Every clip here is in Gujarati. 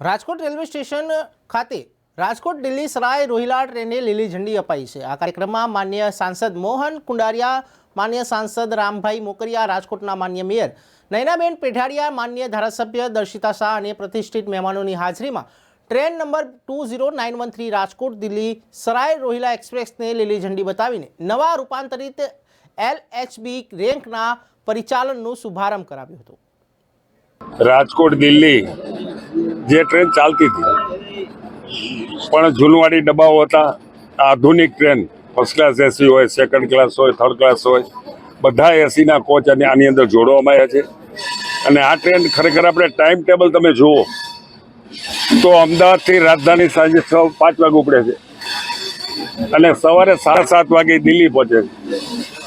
રાજકોટ રેલવે સ્ટેશન ખાતે રાજકોટ દિલ્હી સરાય રોહિલા ટ્રેને લીલી ઝંડી અપાઈ છે. આ કાર્યક્રમમાં માન્ય સાંસદ મોહન કુંડારિયા, માન્ય સાંસદ રામભાઈ મોકરિયા, રાજકોટના માન્ય મેયર નયનાબેન પેઢાડિયા માન્ય ધારાસભ્ય દર્શિતા શાહ અને પ્રતિષ્ઠિત મહેમાનોની હાજરીમાં train number two zero nine one three Rajkot Delhi Sarai Rohilla એક્સપ્રેસને લીલી ઝંડી બતાવીને નવા રૂપાંતરિત એલએચબી રેન્કના પરિચાલનનો શુભારંભ કરાવ્યો હતો. રાજકોટ દિલ્હી જે ટ્રેન ચાલતી હતી. પણ જૂનવાડી ડબ્બાઓ હતા. આધુનિક ટ્રેન ફર્સ્ટ ક્લાસ એસી હોય સેકન્ડ ક્લાસ હોય થર્ડ ક્લાસ હોય, બધા એસીના કોચ અને આની અંદર જોડવામાં આવ્યા છે. અને આ ટ્રેન ખરેખર આપણે ટાઈમ ટેબલ તમે જુઓ, તો અમદાવાદથી રાજધાની સાંજે છ, પાંચ વાગે ઉપડે છે. અને સવારે સાડા સાત વાગે દિલ્હી પહોંચે છે.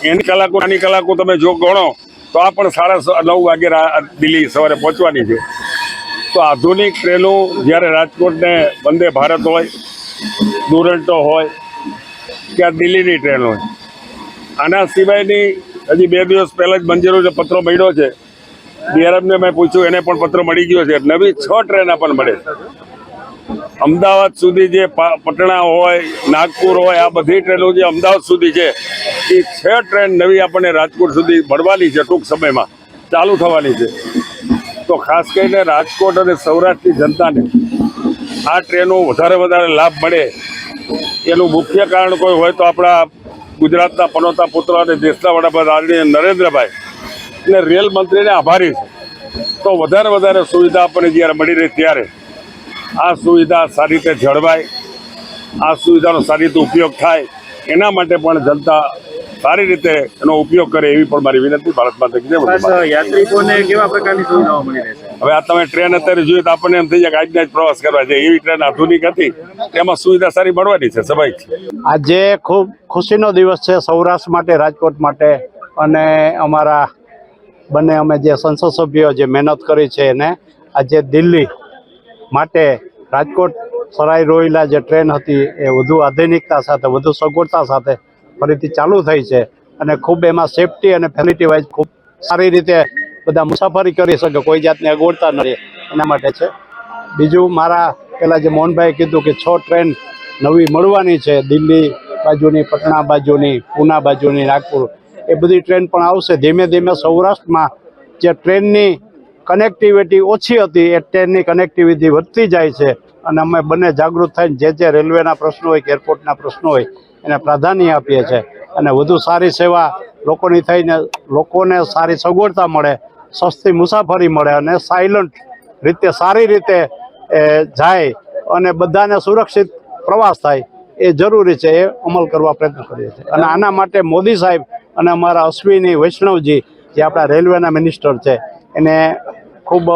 એની કલાકો, આની કલાકો તમે જો ગણો, તો આ પણ સાડા નવ વાગે દિલ્હી સવારે પહોંચવાની છે. તો આધુનિક ટ્રેનો જ્યારે રાજકોટને વંદે ભારત હોય, દુરંતો હોય કે દિલ્હીની ટ્રેન હોય. આના સિવાયની હજી બે દિવસ પહેલાં જ મંજૂરો જે પત્રો મળ્યો છે ડીઆરએમને મેં પૂછ્યું, એને પણ પત્ર મળી ગયો છે. નવી છ ટ્રેન આપણને મળે અમદાવાદ સુધી જે પટણા હોય, નાગપુર હોય, આ બધી ટ્રેનો જે અમદાવાદ સુધી છે એ છ ટ્રેન નવી આપણને રાજકોટ સુધી મળવાની છે ટૂંક સમયમાં. ચાલુ થવાની છે. તો ખાસ કરીને રાજકોટ અને સૌરાષ્ટ્રની જનતાને આ ટ્રેનો વધારે વધારે લાભ મળે એનું મુખ્ય કારણ કોઈ હોય તો આપણા ગુજરાતના પનોતા પુત્ર અને દેશના વડાપ્રધાન નરેન્દ્રભાઈ અને રેલ મંત્રીને આભારી છે. તો વધારે વધારે સુવિધા આપણને જ્યારે મળી રહી ત્યારે આ સુવિધા સારી રીતે જળવાય, આ સુવિધાનો સારી રીતે ઉપયોગ થાય, એના માટે પણ જનતા સારી રીતે એનો ઉપયોગ કરે એવી પણ મારી વિનંતી. ભારતમાં થઈ. યાત્રિકોને કેવા પ્રકારની સુવિધાઓ મળી રહેશે હવે આ તમે ટ્રેન અત્યારે જોઈએ તો આપણને એમ થઈ જાય કે આજના જ પ્રવાસ કરવા છે. એવી ટ્રેન આધુનિક હતી. તેમાં સુવિધા સારી મળવાની છે સભાઈ. છે આજે ખૂબ ખુશીનો દિવસ છે સૌરાષ્ટ્ર માટે રાજકોટ માટે અને અમારા બંને અમે જે સંસદ સભ્યો જે મહેનત કરી છે એને આજે દિલ્હી માટે રાજકોટ સરાઈ રોહિલા જે ટ્રેન હતી એ વધુ આધુનિકતા સાથે વધુ સગવડતા સાથે ફરીથી ચાલુ થઈ છે અને ખૂબ એમાં સેફટી અને ફેસિલિટી વાઇઝ ખૂબ સારી રીતે બધા મુસાફરી કરી શકે, કોઈ જાતની અગવડતા નથી. એના માટે છે. બીજું મારા પેલા જે મોહનભાઈ કીધું કે છ ટ્રેન નવી મળવાની છે, દિલ્હી બાજુની, પટણા બાજુની, પૂના બાજુની, નાગપુર, એ બધી ટ્રેન પણ આવશે. ધીમે ધીમે સૌરાષ્ટ્રમાં જે ટ્રેનની કનેક્ટિવિટી ઓછી હતી, એ ટ્રેનની કનેક્ટિવિટી વધતી જાય છે. અને અમે બંને જાગૃત થઈને જે જે રેલવેના પ્રશ્નો હોય કે એરપોર્ટના પ્રશ્નો હોય એને પ્રાધાન્ય આપીએ છીએ. અને વધુ સારી સેવા લોકોની થઈને લોકોને સારી સગવડતા મળે, સસ્તી મુસાફરી મળે અને સાયલન્ટ રીતે, સારી રીતે જાય અને બધાને સુરક્ષિત પ્રવાસ થાય એ જરૂરી છે, એ અમલ કરવા પ્રયત્ન કરીએ છીએ. અને આના માટે મોદી સાહેબ અને અમારા અશ્વિની વૈષ્ણવજી જે આપણા રેલવેના મિનિસ્ટર છે, એને ખૂબ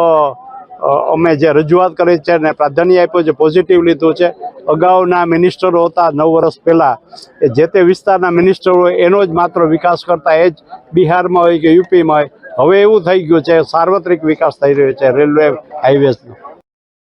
અમે જે રજૂઆત કરી છે અને પ્રાધાન્ય આપ્યું છે પોઝિટિવ લીધું છે. અગાઉના મિનિસ્ટરો હતા નવ વર્ષ પહેલાં. એ જે તે વિસ્તારના મિનિસ્ટરો એનો જ માત્ર વિકાસ કરતા એ જ બિહારમાં હોય કે યુપીમાં હોય. હવે એવું થઈ ગયું છે, સાર્વત્રિક વિકાસ થઈ રહ્યો છે, રેલવે હાઈવેઝનો